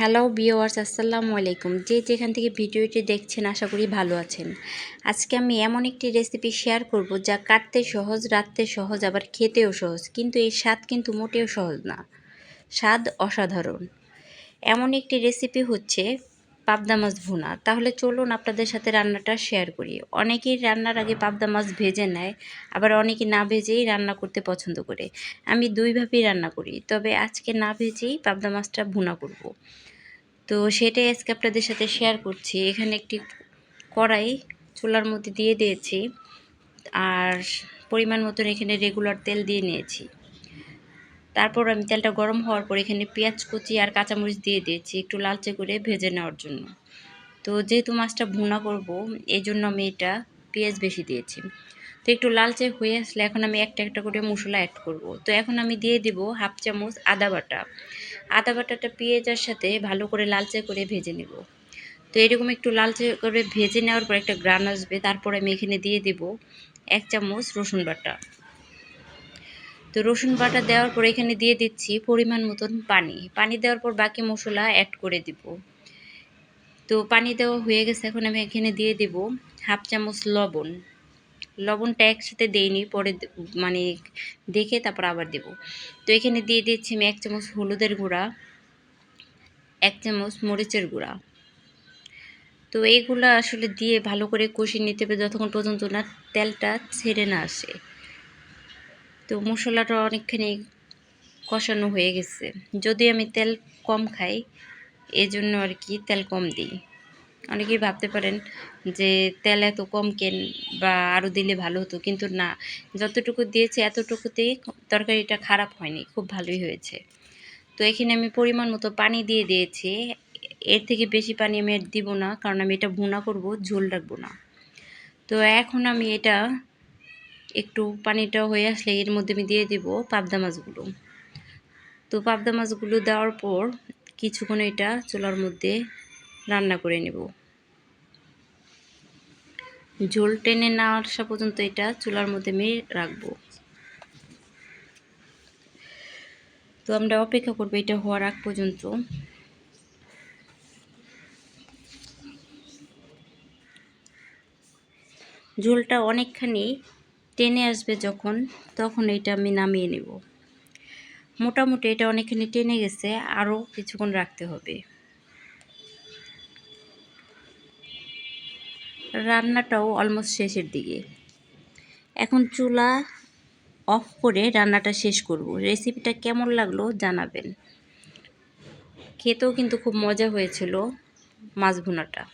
Hello বিওয়ার্স আসসালামু আলাইকুম। যে যেখান থেকে ভিডিওটি দেখছেন, আশা করি ভালো আছেন। আজকে আমি এমন একটি রেসিপি শেয়ার করব যা কাটতে সহজ রাখতে সহজ, আবার খেতেও সহজ, কিন্তু এই স্বাদ কিন্তু মোটেও সহজ না। স্বাদ অসাধারণ। এমন একটি রেসিপি হচ্ছে পাবদা মাছ ভুনা। তাহলে চলুন আপনাদের সাথে রান্নাটা শেয়ার করি। অনেকেই রান্নার আগে পাবদা মাছ ভেজে নেয়, আবার অনেকে না ভেজেই রান্না করতে পছন্দ করে। আমি দুইভাবেই রান্না করি, তবে আজকে না ভেজেই পাবদা মাছটা ভুনা করব। তো সেটাই আজকে আপনাদের সাথে শেয়ার করছি। এখানে একটি কড়াই চুলার মধ্যে দিয়ে দিয়েছি, আর পরিমাণ মতন এখানে রেগুলার তেল দিয়ে নিয়েছি। তারপর আমি তেলটা গরম হওয়ার পর এখানে পেঁয়াজ কুচি আর কাঁচামরিচ দিয়ে দিয়েছি একটু লালচে করে ভেজে নেওয়ার জন্য। তো যেহেতু মাছটা ভুনা করব এই জন্য আমি এটা পেঁয়াজ বেশি দিয়েছি। তো একটু লালচে হয়ে আসলে এখন আমি একটা একটা করে মশলা অ্যাড করব। তো এখন আমি দিয়ে দিব হাফ চামচ আদা বাটা। আদা বাটাটা পেঁয়াজের সাথে ভালো করে লালচে করে ভেজে নেব। তো এরকম একটু লালচে করে ভেজে নেওয়ার পর একটা গ্রান আসবে। তারপর আমি এখানে দিয়ে দেব এক চামচ রসুন বাটা। তো রসুন বাটা দেওয়ার পর এখানে দিয়ে দিচ্ছি পরিমাণ মতন পানি। পানি দেওয়ার পর বাকি মশলা অ্যাড করে দিব। তো পানি দেওয়া হয়ে গেছে, এখন আমি এখানে দিয়ে দেব হাফ চামচ লবণ। লবণটা একসাথে দেইনি, পরে মানে দেখে তারপর আবার দেব। তো এখানে দিয়ে দিচ্ছি আমি এক চামচ হলুদের গুঁড়া, এক চামচ মরিচের গুঁড়া। তো এইগুলো আসলে দিয়ে ভালো করে কষিয়ে নিতে হবে যতক্ষণ পর্যন্ত না তেলটা ছেড়ে না আসে। তো মশলাটা অনেকখানি কষানো হয়ে গেছে। যদি আমি তেল কম খাই, এজন্য আর কি তেল কম দিই। অনেকেই ভাবতে পারেন যে তেল এত কম কেন বা আরও দিলে ভালো হতো, কিন্তু না। যতটুকু দিয়েছে এতটুকুতেই তরকারিটা খারাপ হয়নি, খুব ভালোই হয়েছে। তো এখানে আমি পরিমাণ মতো পানি দিয়ে দিয়েছি। এর থেকে বেশি পানি আমি দিব না, কারণ আমি এটা ভুনা করব, ঝোল রাখব না। তো এখন আমি এটা একটু পানিটা হয়ে আসলে এর মধ্যে আমি দিয়ে দেব পাবদা মাছগুলো। তো পাবদা মাছগুলো দেওয়ার পর কিছুক্ষণ এটা চুলার মধ্যে রান্না করে নেব। ঝোল টেনে না আসা পর্যন্ত এটা চুলার মধ্যে আমি রাখব। তো আমরা অপেক্ষা করব এটা হওয়ার আগ পর্যন্ত। ঝোলটা অনেকখানি টেনে আসবে যখন, তখন এটা আমি নামিয়ে নেব। মোটামুটি এটা অনেকখানি টেনে গেছে, আরও কিছুক্ষণ রাখতে হবে। রান্নাটাও অলমোস্ট শেষের দিকে। এখন চুলা অফ করে রান্নাটা শেষ করব। রেসিপিটা কেমন লাগল জানাবেন। খেতেও কিন্তু খুব মজা হয়েছিল মাছ ভুনাটা।